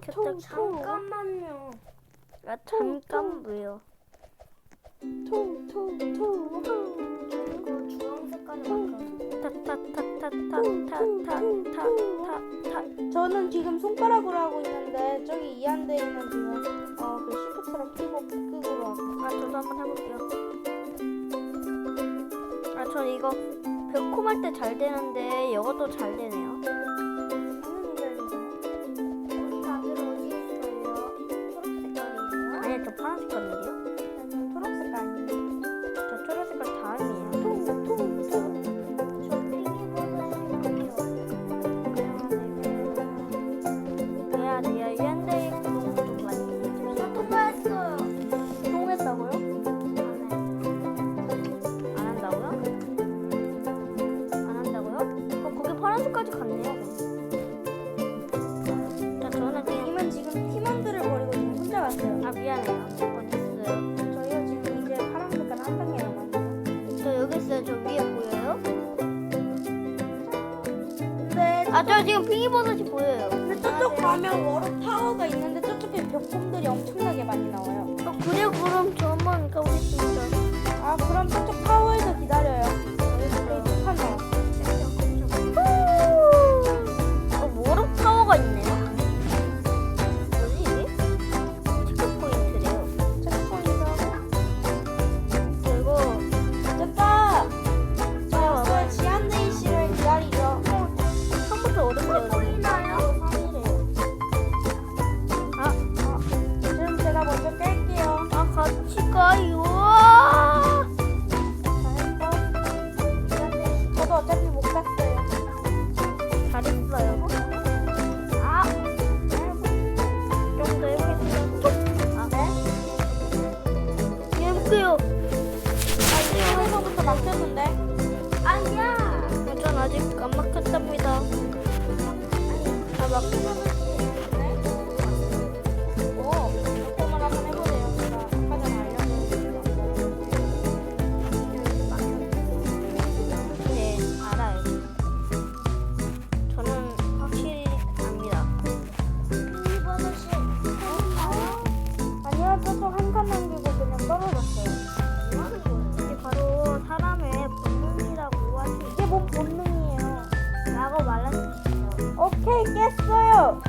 켰다. 통, 잠깐만요. 아, 잠깐 뭐요? 통통통 이거 주황 색깔이 바뀌었어. 타타타타타타타타타. 저는 지금 손가락으로 하고 있는데 저기 이한대에는 지금 어그 시프트랑 키보드 끄고 하고 아, 저도 한번 해볼게요. 아, 전 이거 배콤할 때 잘 되는데 이것도 잘 되네요. 하나씩 봤네. 핑이버섯이 보여요. 근데 저쪽 가면 워럭 타워가 있는데 저쪽에 벽곰들이 엄청나게 많이 깼어요.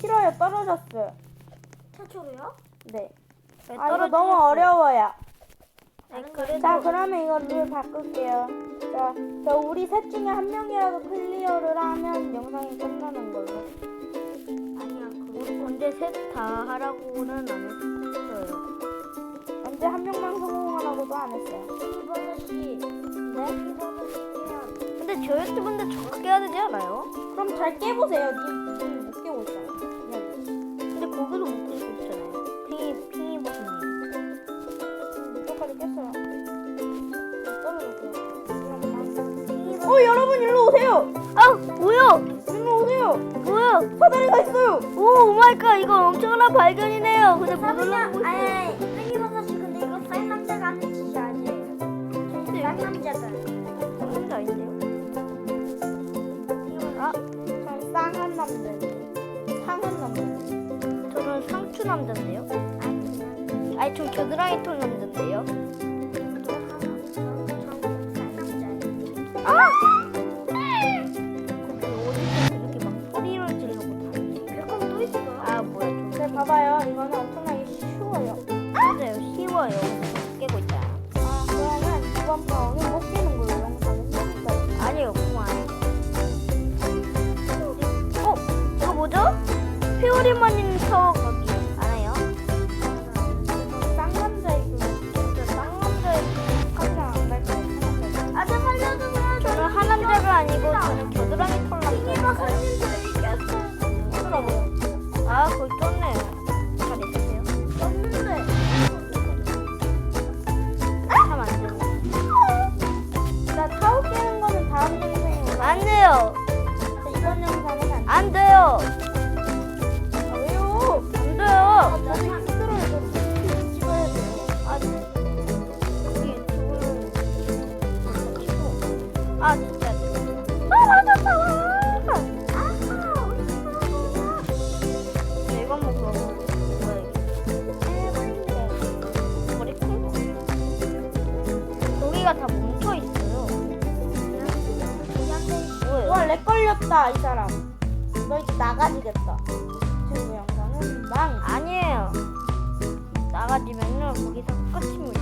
싫어요 떨어졌어요. 최초로요? 네. 왜 아 이거 너무? 어려워요. 네, 그래도 자 그러면 이거 룰 바꿀게요. 자, 자 우리 셋 중에 한 명이라도 클리어를 하면 영상이 끝나는 걸로. 아니야, 그거. 언제 셋 다 하라고는 안 했어요. 언제 한 명만 성공하라고도 안 했어요. 핑이버섯이 네? 핑이버섯이면 근데 저 유튜브인데 정확하게 해야 되지 않아요? 그럼 잘 깨보세요 님못 깨고 있잖아 미안해. 근데 거기도 못 들고 있잖아요. 핑이, 핑이 버섯님. 음, 이쪽까지 깼어요 떨어졌어요 어 여러분 일로 오세요 아, 뭐야? 일로 오세요 뭐야? 사다리가 있어요 오, 오마이갓, 이거 엄청난 발견이네요. 근데 못 올라가고 있어요. 아니, 남자인데요? 아니, 전 겨드랑이 털 남자인데요? 아! 아, 뭐야, 좀. 네 봐봐요 이거는 엄청나게 쉬워요 맞아요, 쉬워요. 깨고 있잖아. 아 그러면 이번 판은 못 깨는 걸로 영상을 해볼까요? 아니요, 그거 아니에요. 어? 이거 뭐죠? 피오리마님 여기가 다 뭉쳐 있어요. 와, 렉 걸렸다 이 사람. 너 이제 나가지겠다. 지금 영상은 망. 아니에요. 나가지면은 거기서 끝입니다.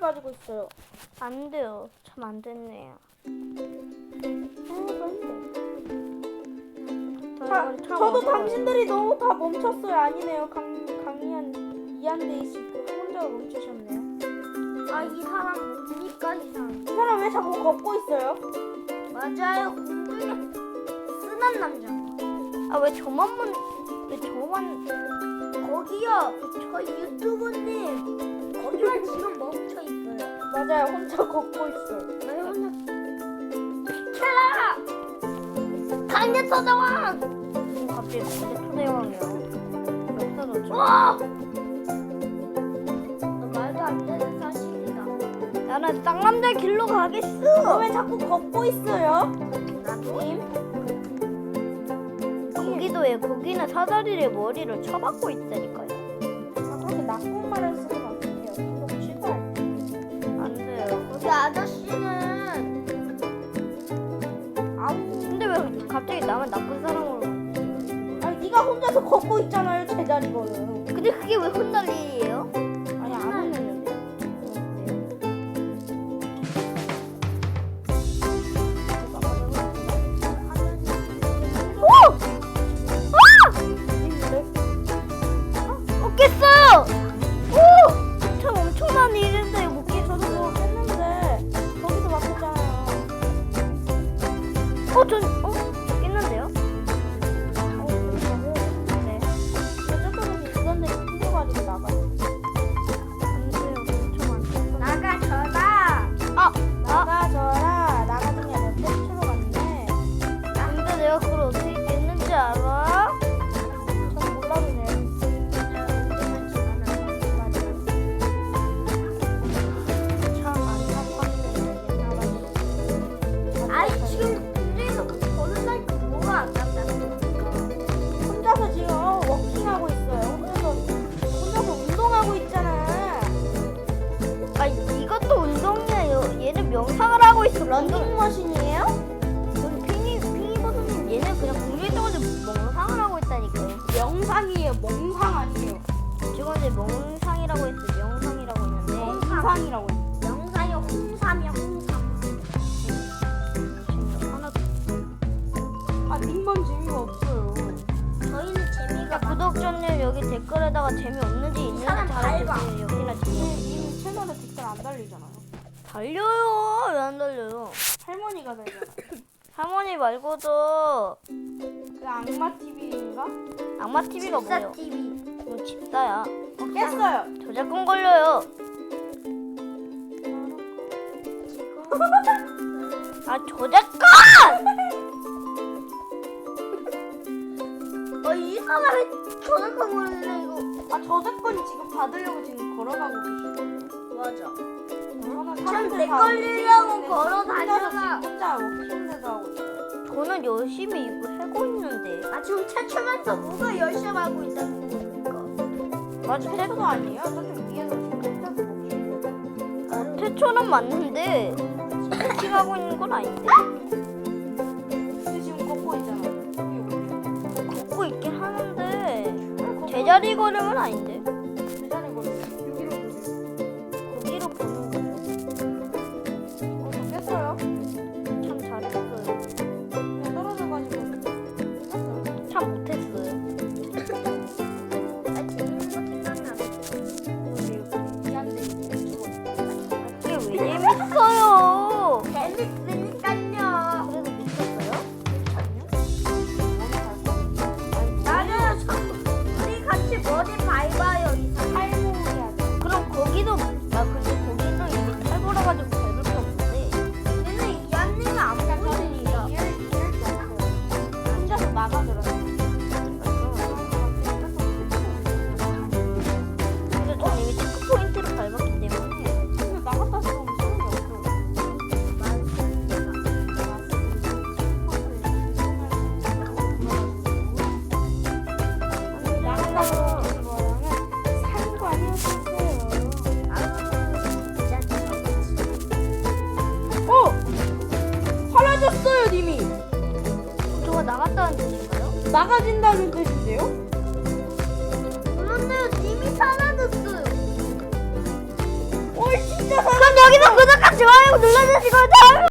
가지고 있어요. 안 돼요. 참 안 됐네요. 아? 저 자, 이건 참 저도. 당신들이 너무 다 멈췄어요. 아니네요. 강 강희한 이한대 씨그 혼자 멈추셨네요. 아 이 사람 뭡니까 이 사람? 이 사람 왜 자꾸 걷고 있어요? 맞아요 쓰는 남자. 아 왜 저만 문, 왜 저만 거기요 저 유튜브님 거기만 지금 있어요. 맞아요. 혼자 걷고 있어요. 왜 혼자? 킬라! 강제! 지금 갑자기 강제 초대왕이요. 없어졌죠? 와! 너 말도 안 되는 사실이다. 나는 쌍남자 길로 너 가겠어. 왜 자꾸 걷고 있어요? 나도 거기도 해. 거기는 사다리를 머리를 쳐박고 있다니까요. 아, 그렇게 나쁜 말을 쓰 갑자기 나만 나쁜 사람으로? 아니 네가 혼자서 걷고 있잖아요. 제자리거든. 근데 그게 왜 혼날 일이에요? 아니 안 혼냈는데. 오! 아! 어, 깼어요! 오! 참 엄청난 일인데 못 저도 했는데 거기서 막혔잖아요. 어, 전, 어? 명상을 하고 있어. 런닝머신이에요? 여기 핑이, 핑이 버섯님 얘는 그냥 떠가지고 명상을 하고 있다니까요. 영상이에요. 멍상 아니에요. 지금 이제 명상이라고 했어. 명상이라고 했는데. 영상이라고 해요. 영상이 홍삼이야 홍삼. 지금 하나 아 님만 재미가 없어요. 저희는 재미가 야, 구독자님 여기 댓글에다가 재미없는지 있는지 사람 달아주세요. 밝아. 여기나 님, 재미 님 채널에 댓글 안 달리잖아요. 달려요. 왜 안 달려요? 할머니가 달잖아. 할머니 말고도 그 악마 TV인가? 악마 TV가 뭐예요? TV. 뭐 집사야. 어, 깼어요. 저작권 걸려요. 아 저작권! 어이 사람이 저작권 걸리네 이거. 아 저작권 지금 받으려고 지금 걸어가고 계시거든요. 맞아. 저는 참 사람들 내다 걸리려고 걸어 다녀가. 지금 혼자 하고 있어요. 저는 열심히 이거 하고 있는데. 아 지금 최초면서 누가 열심히 하고 있다는 거니까. 맞아 태, 태초도 아니에요? 저쪽 위에서 지금 혼자서 태초는 맞는데 스티하고 있는 건 아닌데. 근데 지금 걷고 여기. 걷고 있긴 하는데 제자리 걸음은 아닌데. 你别说 나가진다는 뜻인데요? 그런데요 님이 사라졌어요. 어 진짜 그럼 여기서 구독과 좋아요 눌러주시고 다음에